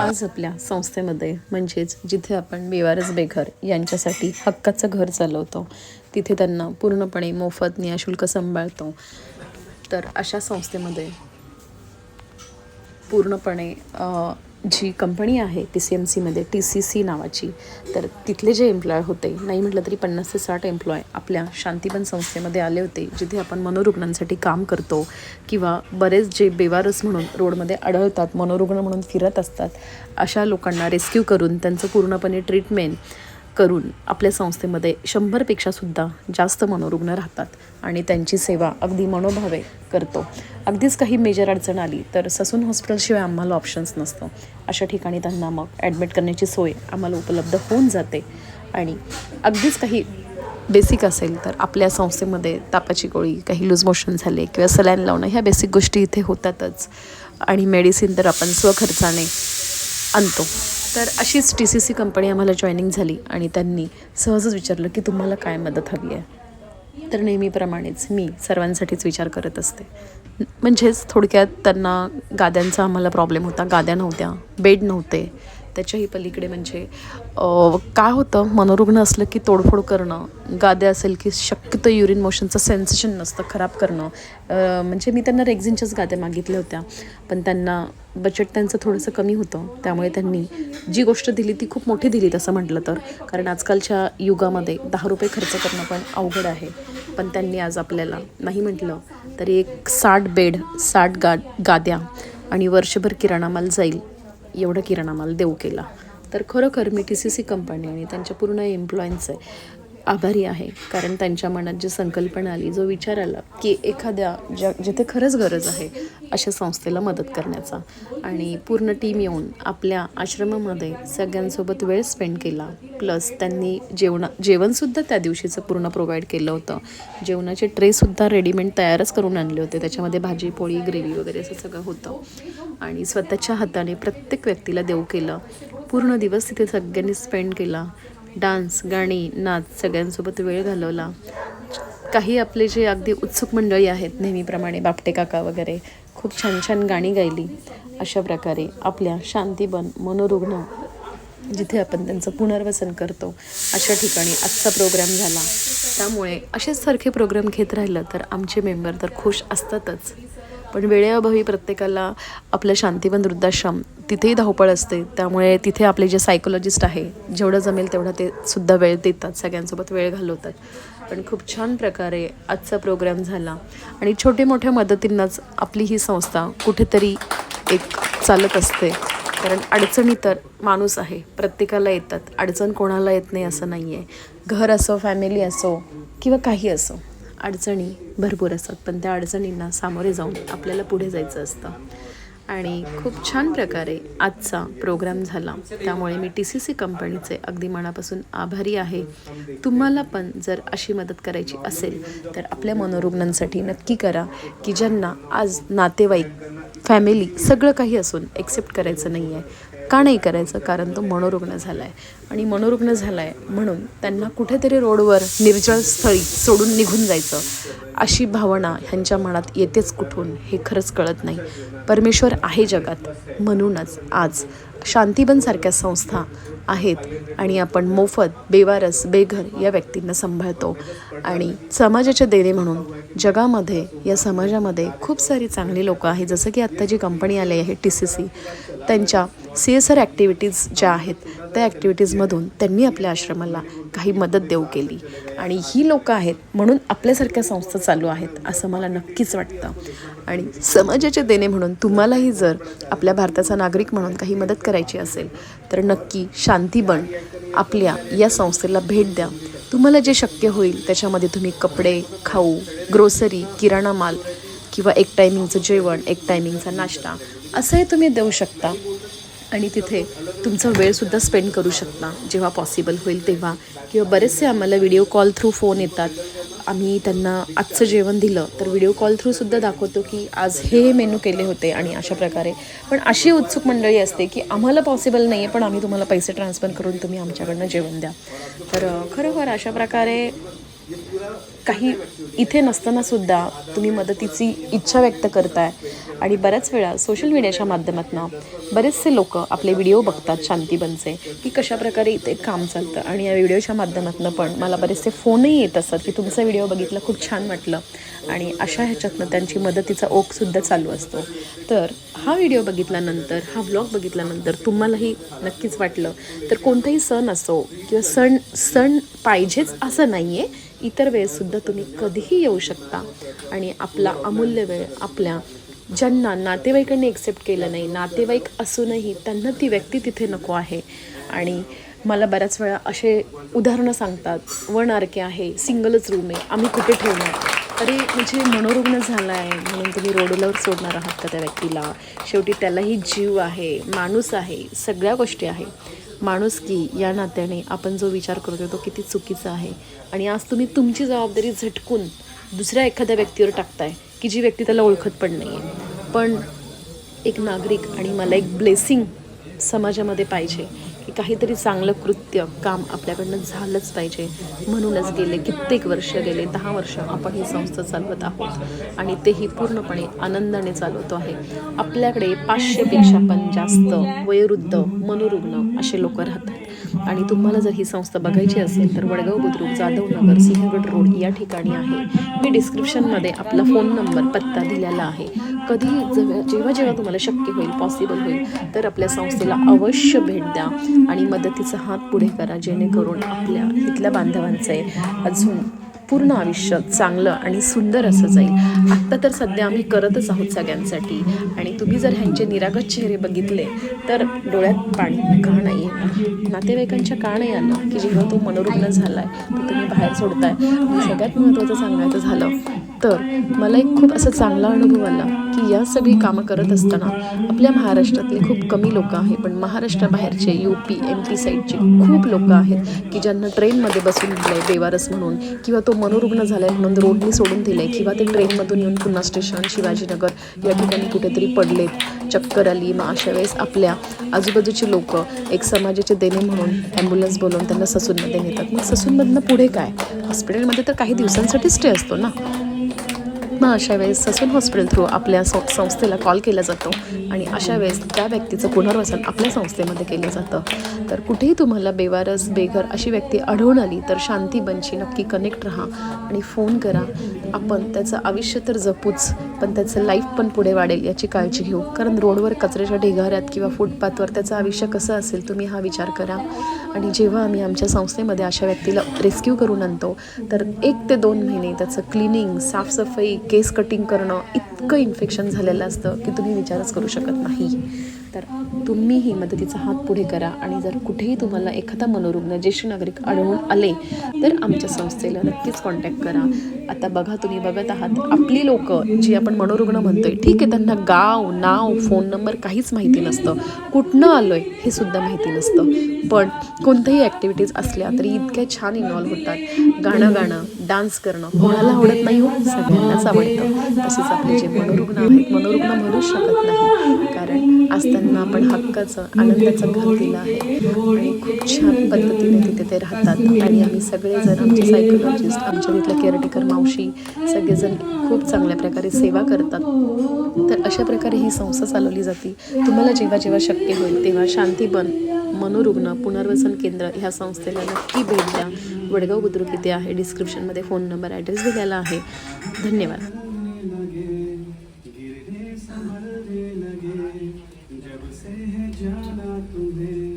आज आपल्या संस्थेमध्ये म्हणजेच जिथे आपण बेवारस बेघर यांच्यासाठी हक्काचं घर चालवतो तिथे त्यांना पूर्णपणे मोफत निःशुल्क सांभाळतो. तर अशा संस्थेमध्ये पूर्णपणे जी कंपनी आहे टी सी एम सीमध्ये टी सी सी नावाची तर तिथले जे एम्प्लॉय होते नाही म्हटलं तरी पन्नास ते साठ एम्प्लॉय आपल्या शांतीबन संस्थेमध्ये आले होते जिथे आपण मनोरुग्णांसाठी काम करतो किंवा बरेच जे बेवारस म्हणून रोडमध्ये आढळतात मनोरुग्ण म्हणून फिरत असतात अशा लोकांना रेस्क्यू करून त्यांचं पूर्णपणे ट्रीटमेंट करून आपल्या संस्थेमध्ये शंभरपेक्षासुद्धा जास्त मनोरुग्ण राहतात आणि त्यांची सेवा अगदी मनोभावे करतो. अगदीच काही मेजर अडचण आली तर ससून हॉस्पिटलशिवाय आम्हाला ऑप्शन्स नसतं. अशा ठिकाणी त्यांना मग ॲडमिट करण्याची सोय आम्हाला उपलब्ध होऊन जाते. आणि अगदीच काही बेसिक असेल तर आपल्या संस्थेमध्ये तापाची गोळी काही लूज मोशन झाले किंवा सलाईन लावणं ह्या बेसिक गोष्टी इथे होतातच. आणि मेडिसिन तर आपण स्वखर्चाने आणतो. तर अशीच टी सी सी कंपनी आम्हाला जॉईनिंग झाली आणि त्यांनी सहजच विचारलं की तुम्हाला काय मदत हवी आहे? तर नेहमीप्रमाणेच मी सर्वांसाठीच विचार करत असते. म्हणजेच थोडक्यात त्यांना गाद्यांचा आम्हाला प्रॉब्लेम होता. गाद्या नव्हत्या. बेड नव्हते. त्याच्याही पलीकडे म्हणजे काय होतं मनोरुग्ण असलं की तोडफोड करणं गाद्या असेल की शक्यतो युरिन मोशनचं सेन्सेशन नसतं खराब करणं. म्हणजे मी त्यांना रेग्झिनच्याच गाद्या मागितल्या होत्या पण त्यांना बजेट त्यांचं थोडंसं कमी होतं. त्यामुळे त्यांनी जी गोष्ट दिली ती खूप मोठी दिली तसं म्हटलं तर. कारण आजकालच्या युगामध्ये दहा रुपये खर्च करणं पण अवघड आहे. पण त्यांनी आज आपल्याला नाही म्हटलं तरी एक साठ बेड साठ गा गाद्या आणि वर्षभर किराणा माल जाईल एवढा किराणा माल देऊ केला. तर खरोखर मी टी सी सी कंपनी आणि त्यांच्या पूर्ण एम्प्लॉईंचे आभारी आहे. कारण त्यांच्या मनात जी संकल्पना आली जो विचार आला की एखाद्या ज्या जिथे खरंच गरज आहे अशा संस्थेला मदत करण्याचा. आणि पूर्ण टीम येऊन आपल्या आश्रमामध्ये सगळ्यांसोबत वेळ स्पेंड केला. प्लस त्यांनी जेवणा जेवणसुद्धा त्या दिवशीचं पूर्ण प्रोव्हाइड केलं होतं. जेवणाचे ट्रेसुद्धा रेडीमेड तयारच करून आणले होते. त्याच्यामध्ये भाजी पोळी ग्रेव्ही वगैरे असं सगळं होतं. आणि स्वतःच्या हाताने प्रत्येक व्यक्तीला देऊ केलं. पूर्ण दिवस तिथे सगळ्यांनी स्पेंड केला. डान्स गाणी नाच सगळ्यांसोबत वेळ घालवला. काही आपले जे अगदी उत्सुक मंडळी आहेत नेहमीप्रमाणे बापटे काका वगैरे खूप छान छान गाणी गायली. अशा प्रकारे आपल्या शांतीबन मनोरुग्ण जिथे आपण त्यांचं पुनर्वसन करतो अशा ठिकाणी आजचा प्रोग्राम झाला. त्यामुळे असेच सारखे प्रोग्राम घेत राहिलं तर आमचे मेंबर तर खुश असतातच. पण वेळेअभावी प्रत्येकाला आपलं शांतीवन वृद्धाश्रम तिथेही धावपळ असते. त्यामुळे तिथे आपले जे सायकोलॉजिस्ट आहे जेवढं जमेल तेवढं ते सुद्धा वेळ देतात सगळ्यांसोबत वेळ घालवतात. पण खूप छान प्रकारे आजचा प्रोग्राम झाला आणि छोटे मोठ्या मदतींनाच आपली ही संस्था कुठेतरी एक चालत असते. कारण अडचणी तर माणूस आहे प्रत्येकाला येतात. अडचण कोणाला येत नाही असं नाही आहे घर असो फॅमिली असो किंवा काही असो. अडचणी भरपूर असतात पण त्या अडचणींना सामोरे जाऊन आपल्याला पुढे जायचं असतं. आणि खूप छान प्रकारे आजचा प्रोग्राम झाला. त्यामुळे मी टी सी सी कंपनीचे अगदी मनापासून आभारी आहे. तुम्हाला पण जर अशी मदत करायची असेल तर आपल्या मनोरुग्णांसाठी नक्की करा की ज्यांना आज नातेवाईक फॅमिली सगळं काही असून एक्सेप्ट करायचं नाही आहे का नाही करायचं कारण तो मनोरुग्ण झाला आहे आणि मनोरुग्ण झाला आहे म्हणून त्यांना कुठेतरी रोडवर निर्जळ स्थळी सोडून निघून जायचं अशी भावना ह्यांच्या मनात येतेच कुठून हे खरंच कळत नाही. परमेश्वर आहे जगात म्हणूनच आज शांतीबनसारख्या संस्था आहेत आणि आपण मोफत बेवारस बेघर या व्यक्तींना सांभाळतो. आणि समाजाच्या देणे म्हणून जगामध्ये या समाजामध्ये खूप सारी चांगली लोकं आहेत. जसं की आत्ता जी कंपनी आली आहे टी सी सी त्यांच्या सी एस आर ॲक्टिव्हिटीज ज्या आहेत त्या ॲक्टिव्हिटीजमधून त्यांनी आपल्या आश्रमाला काही मदत देऊ केली. आणि ही लोकं आहेत म्हणून आपल्यासारख्या संस्था चालू आहेत असं मला नक्कीच वाटतं. आणि समाजाचे देणे म्हणून तुम्हालाही जर आपल्या भारताचा नागरिक म्हणून काही मदत करायची असेल तर नक्की शांतीबन आपल्या या संस्थेला भेट द्या. तुम्हाला जे शक्य होईल त्याच्यामध्ये तुम्ही कपडे खाऊ ग्रोसरी किराणा माल किंवा एक टायमिंगचं जेवण एक टायमिंगचा नाश्ता असंही तुम्ही देऊ शकता. आणि तिथे तुमचा वेळसुद्धा स्पेंड करू शकता. जेव्हा पॉसिबल होईल तेव्हा. किंवा बरेचसे आम्हाला व्हिडिओ कॉल थ्रू फोन येतात. आम्ही त्यांना आजचं जेवण दिलं तर व्हिडिओ कॉल थ्रूसुद्धा दाखवतो की आज हे हे मेनू केले होते आणि अशा प्रकारे. पण अशी उत्सुक मंडळी असते की आम्हाला पॉसिबल नाही आहे पण आम्ही तुम्हाला पैसे ट्रान्सफर करून तुम्ही आमच्याकडनं जेवण द्या. तर खरोखर अशा प्रकारे काही इथे नसताना सुद्धा तुम्ही मदतीची इच्छा व्यक्त करताय. आणि बऱ्याच वेळा सोशल मीडियाच्या माध्यमातून बरेचसे लोक आपले व्हिडिओ बघतात शांतीबनचे की कशाप्रकारे इथे काम चालतं. आणि या व्हिडिओच्या माध्यमातून पण मला बरेचसे फोनही येत असतात की तुमचा व्हिडिओ बघितला खूप छान वाटलं. आणि अशा ह्याच्यातनं त्यांची मदतीचा ओघसुद्धा चालू असतो. तर हा व्हिडिओ बघितल्यानंतर हा व्लॉग बघितल्यानंतर तुम्हालाही नक्कीच वाटलं. तर कोणताही सण असो किंवा सण सण पाहिजेच असं नाही आहे इतर वेळेससुद्धा तुम्ही कधीही येऊ शकता. आणि आपला अमूल्य वेळ आपल्या ज्यांना नातेवाईकांनी एक्सेप्ट केलं नाही नातेवाईक असूनही त्यांना ती व्यक्ती तिथे नको आहे. आणि मला बऱ्याच वेळा असे उदाहरणं सांगतात वन आर के आहे सिंगलच रूम आहे आम्ही कुठे ठेवणार? अरे म्हणजे मनोरुग्ण झाला आहे म्हणून तुम्ही रोडलावर सोडणार आहात का त्या व्यक्तीला? शेवटी त्यालाही जीव आहे माणूस आहे सगळ्या गोष्टी आहे. माणूस की या नात्याने आपण जो विचार करतो तो किती चुकीचा आहे. आणि आज तुम्ही तुमची जबाबदारी झटकून दुसऱ्या एखाद्या व्यक्तीवर टाकताय की जी व्यक्ती त्याला ओळखत पण नाही आहे पण एक नागरिक आणि मला एक ब्लेसिंग समाजामध्ये पाहिजे. काहीतरी चांगलं कृत्य काम आपल्याकडनं झालंच पाहिजे. म्हणूनच गेले कित्येक वर्ष गेले दहा वर्ष आपण ही संस्था चालवत आहोत. आणि तेही पूर्णपणे आनंदाने चालवतो आहे. आपल्याकडे पाचशेपेक्षा पण जास्त वयोवृद्ध मनोरुग्ण असे लोक राहतात. आणि तुम्हाला जर ही संस्था बघायची असेल तर वडगाव बुद्रुक जाधवनगर सिंहगड रोड या ठिकाणी आहे. मी डिस्क्रिप्शनमध्ये आपला फोन नंबर पत्ता दिलेला आहे. कधी जेव्हा जेव्हा तुम्हाला शक्य होईल पॉसिबल होईल तर आपल्या संस्थेला अवश्य भेट द्या आणि मदतीचा हात पुढे करा जेणेकरून आपल्या इथल्या बांधवांचे अजून पूर्ण आयुष्य चांगलं आणि सुंदर असं जाईल. आत्ता तर सध्या आम्ही करतच आहोत सगळ्यांसाठी. आणि तुम्ही जर ह्यांचे निरागत चेहरे बघितले तर डोळ्यात पाणी का नाही येणार? नातेवाईकांच्या का नाही आलं की जेव्हा तो मनोरुग्ण झाला आहे तो तुम्ही बाहेर सोडताय. सगळ्यात महत्त्वाचं सांगायचं झालं तर मला एक खूप असा चांगला अनुभव आला की या सगळी कामं करत असताना आपल्या महाराष्ट्रातले खूप कमी लोक आहेत पण महाराष्ट्राबाहेरचे यू पी एम पी साईडचे खूप लोक आहेत की ज्यांना ट्रेनमध्ये बसून दिलं आहे बेवारस म्हणून किंवा तो मनोरुग्ण झाला आहे म्हणून रोडने सोडून दिलं आहे किंवा ते ट्रेनमधून येऊन पुन्हा स्टेशन शिवाजीनगर या ठिकाणी कुठेतरी पडलेत चक्कर आली. मग अशा वेळेस आपल्या आजूबाजूची लोक एक समाजाचे देणे म्हणून ॲम्ब्युलन्स बोलवून त्यांना ससूनमध्ये नेतात. मग ससूनमधनं पुढे काय? हॉस्पिटलमध्ये तर काही दिवसांसाठी स्टे असतो ना? मग अशा वेळेस ससून हॉस्पिटल थ्रू आपल्या सं संस्थेला कॉल केला जातो. आणि अशा वेळेस त्या व्यक्तीचं पुनर्वसन आपल्या संस्थेमध्ये केलं जातं. तर कुठेही तुम्हाला बेवारस बेघर अशी व्यक्ती आढळून आली तर शांती बनची नक्की कनेक्ट राहा आणि फोन करा. आपण त्याचं आयुष्य तर जपूच पण त्याचं लाईफ पण पुढे वाढेल याची काळजी घेऊ. कारण रोडवर कचऱ्याच्या ढिगाऱ्यात किंवा फुटपाथवर त्याचं आयुष्य कसं असेल तुम्ही हा विचार करा. आणि जेव्हा आम्ही आमच्या संस्थेमध्ये अशा व्यक्तीला रेस्क्यू करून आणतो तर एक ते दोन महिने त्याचं क्लिनिंग साफसफाई केस कटिंग करणं इतकं इन्फेक्शन झालेलं असतं की तुम्ही विचारच करू शकत नाही. तर तुम्हीही मदतीचा हात पुढे करा आणि जर कुठेही तुम्हाला एखादा मनोरुग्ण ज्येष्ठ नागरिक आढळून आले तर आमच्या संस्थेला नक्कीच कॉन्टॅक्ट करा. आता बघा तुम्ही बघत आहात आपली लोक जी आपण मनोरुग्ण म्हणतोय ठीक आहे त्यांना गाव नाव फोन नंबर काहीच माहिती नसतं. कुठनं आलो आहे हे सुद्धा माहिती नसतं. पण कोणत्याही ॲक्टिव्हिटीज असल्या तरी इतक्या छान इन्वॉल्व्ह होतात. गाणं गाणं डान्स करणं. कोणाला आवडत नाही हो सगळ्यांनाच आवडतं. तसेच आपले जे मनोरुग्ण आहेत मनोरुग्ण म्हणूच शकत नाही. कारण आज त्यांना आपण हक्काचं आनंदाचं घर दिलं आहे. आणि खूप छान पद्धतीने तिथे ते राहतात. आणि आम्ही सगळेजण आमचे सायकोलॉजिस्ट आमच्या तिथल्या केअरटेकर मावशी सगळेजण खूप चांगल्या प्रकारे सेवा करतात. तर अशा प्रकारे ही संस्था चालवली जाते. तुम्हाला जेव्हा जेव्हा शक्य होईल तेव्हा शांतीबन मनोरुग्ण पुनर्वसन केंद्र ह्या संस्थेला नक्की भेट द्या. वडगाव बुद्रुक इथे आहे. डिस्क्रिप्शनमध्ये फोन नंबर ॲड्रेस दिलेला आहे. धन्यवाद. जब से है जाना तुम्हें.